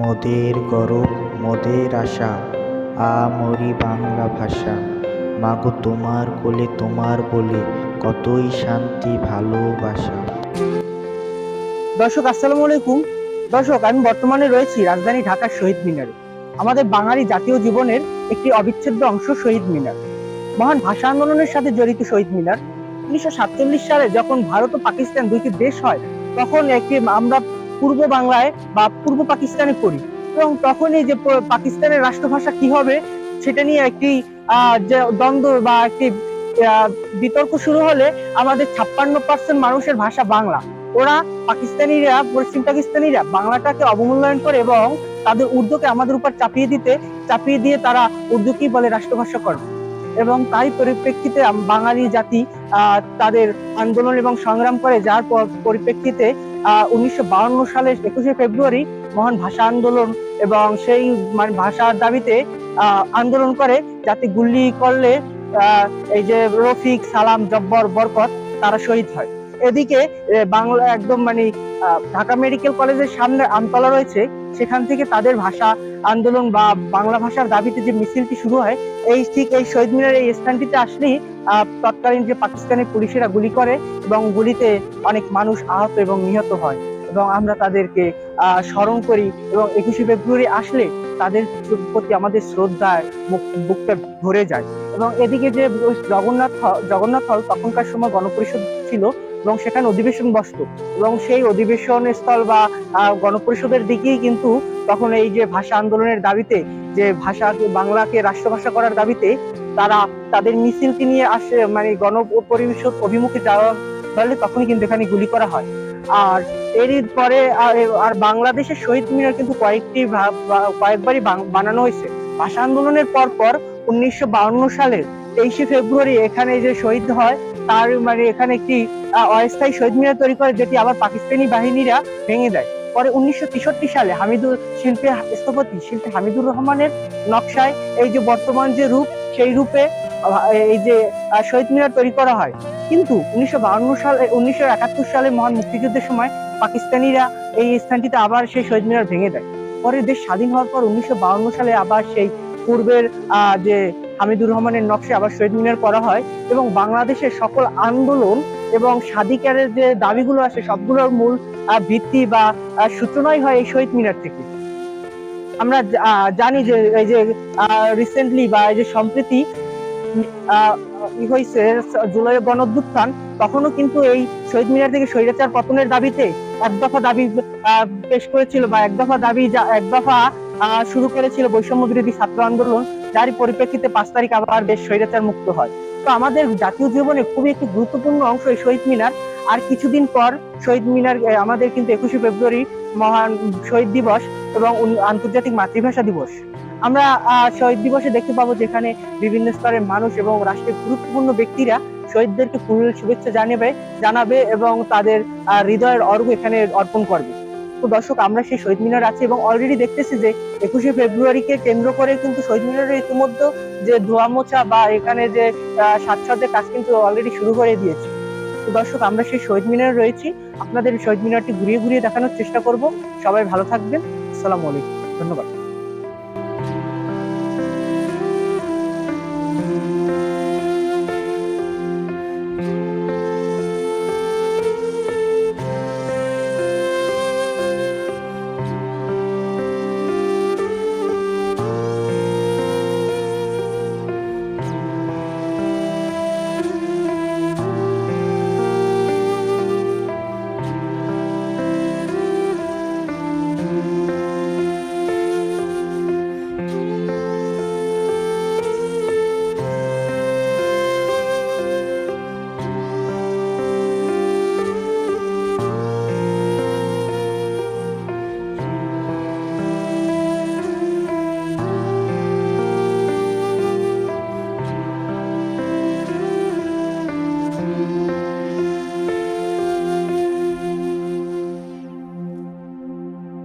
মোদের গরব, মোদের আশা আমরি বাংলা ভাষা। মাগো তোমার কোলে তোমার বলে কতই শান্তি, ভালোবাসা। দর্শক, আসসালামু আলাইকুম। দর্শক, আমি বর্তমানে রয়েছি রাজধানী ঢাকার শহীদ মিনারে। আমাদের বাঙালি জাতীয় জীবনের একটি অবিচ্ছেদ্য অংশ শহীদ মিনার। মহান ভাষা আন্দোলনের সাথে জড়িত শহীদ মিনার। উনিশশো সাতচল্লিশ সালে যখন ভারত ও পাকিস্তান দুইটি দেশ হয়, তখন একটি আমরা পূর্ব বাংলায় বা পূর্ব পাকিস্তানে পড়ি। এবং তখনই যে পাকিস্তানের রাষ্ট্রভাষা কি হবে, সেটা নিয়ে একটি যে দ্বন্দ্ব বা একটি বিতর্ক শুরু হলে আমাদের ছাপ্পান্ন পার্সেন্ট মানুষের ভাষা বাংলা। ওরা পাকিস্তানিরা, পশ্চিম পাকিস্তানিরা বাংলাটাকে অবমূল্যায়ন করে এবং তাদের উর্দুকে আমাদের উপর চাপিয়ে দিতে, চাপিয়ে দিয়ে তারা উর্দুকেই বলে রাষ্ট্রভাষা করে। এবং তাই পরিপ্রেক্ষিতে বাঙালি জাতি তাদের আন্দোলন এবং সংগ্রাম করে, যার পরিপ্রেক্ষিতে উনিশশো সালের একুশে ফেব্রুয়ারি মহান ভাষা আন্দোলন এবং সেই মানে ভাষার দাবিতে আন্দোলন করে যাতে গুলি করলে এই যে রফিক, সালাম, জব্বর, বরকত তারা শহীদ হয়। এদিকে বাংলা একদম মানে ঢাকা মেডিকেল কলেজের সামনে আমতলা রয়েছে। সেখান থেকে তাদের ভাষা আন্দোলন বা বাংলা ভাষার দাবিতে যে মিছিলটি শুরু হয়, এই ঠিক এই শহীদ মিনার এই স্থানটিতে আসলেই তৎকালীন যে পাকিস্তানি পুলিশেরা গুলি করে এবং গুলিতে অনেক মানুষ আহত এবং নিহত হয়। এবং আমরা তাদেরকে স্মরণ করি এবং একুশে ফেব্রুয়ারি আসলে তাদের প্রতি আমাদের শ্রদ্ধায় বুকটা ভরে যায়। এবং এদিকে যে জগন্নাথ জগন্নাথ হল তখনকার সময় গণপরিষদ ছিল এবং সেখানে অধিবেশন বসতো। এবং সেই অধিবেশন স্থল বা গণপরিষদের দিকেই কিন্তু তখন এই যে ভাষা আন্দোলনের দাবিতে, যে ভাষা বাংলাকে রাষ্ট্রভাষা করার দাবিতে তারা তাদের মিছিলকে নিয়ে আসে মানে গণ পরিষদ অভিমুখে যাওয়া ফলে তখনই কিন্তু এখানে গুলি করা হয়। আর এর পরে আর বাংলাদেশের শহীদ মিনার কিন্তু কয়েকটি কয়েকবারই বানানো হয়েছে। ভাষা আন্দোলনের পর পর উনিশশো সালের তেইশে ফেব্রুয়ারি এখানে যে শহীদ হয়, তার মানে এখানে একটি অস্থায়ী শহীদ মিনার তৈরি করে যেটি আবার পাকিস্তানি বাহিনীরা ভেঙে দেয়। পরে উনিশশো তেষট্টি সালে হামিদুর শিল্পী স্থপতি শিল্পী হামিদুর রহমানের নকশায় এই যে বর্তমান যে রূপ, সেই রূপে এই যে শহীদ মিনার তৈরি করা হয়। কিন্তু উনিশশো সালে উনিশশো একাত্তর সালে মহান মুক্তিযুদ্ধের সময় পাকিস্তানিরা এই স্থানটিতে আবার সেই শহীদ মিনার ভেঙে দেয়। পরে দেশ স্বাধীন হওয়ার পর উনিশশো সালে আবার সেই পূর্বের যে হামিদুর রহমানের নকশে আবার শহীদ মিনার করা হয় এবং বাংলাদেশের সকল আন্দোলন এবং স্বাধিকারের যে দাবিগুলো আছে সবগুলোর মূল ভিত্তি বা সূচনাই হয় এই শহীদ মিনার থেকে। আমরা জানি যে এই যে রিসেন্টলি বা এই যে সম্প্রতি হয়েছে জুলাই গণঅভ্যুত্থান তখনও কিন্তু এই শহীদ মিনার থেকে স্বৈরাচার পতনের দাবিতে এক দফা দাবি পেশ করেছিল বা এক দফা দাবি এক দফা শুরু করেছিল বৈষম্য বিরোধী ছাত্র আন্দোলন, যারই পরিপ্রেক্ষিতে পাঁচ তারিখ আবার দেশ স্বৈরাচার মুক্ত হয়। তো আমাদের জাতীয় জীবনে খুবই একটি গুরুত্বপূর্ণ অংশ এই শহীদ মিনার। আর কিছুদিন পর শহীদ মিনার আমাদের কিন্তু একুশে ফেব্রুয়ারি মহান শহীদ দিবস এবং আন্তর্জাতিক মাতৃভাষা দিবস। আমরা শহীদ দিবসে দেখতে পাবো যেখানে বিভিন্ন স্তরের মানুষ এবং রাষ্ট্রের গুরুত্বপূর্ণ ব্যক্তিরা শহীদদেরকে ফুলের শুভেচ্ছা জানাবে জানাবে এবং তাদের হৃদয়ের অর্ঘ এখানে অর্পণ করবে। তো দর্শক আমরা সেই শহীদ মিনার আছি এবং অলরেডি দেখতেছি যে একুশে ফেব্রুয়ারিকে কেন্দ্র করে কিন্তু শহীদ মিনারের ইতিমধ্যে যে ধোয়া মোছা বা এখানে যে সাজসজ্জার কাজ কিন্তু অলরেডি শুরু করে দিয়েছে। তো দর্শক, আমরা সেই শহীদ মিনারে রয়েছি। আপনাদের শহীদ মিনারটি ঘুরিয়ে ঘুরিয়ে দেখানোর চেষ্টা করব। সবাই ভালো থাকবেন। আসসালামু আলাইকুম। ধন্যবাদ।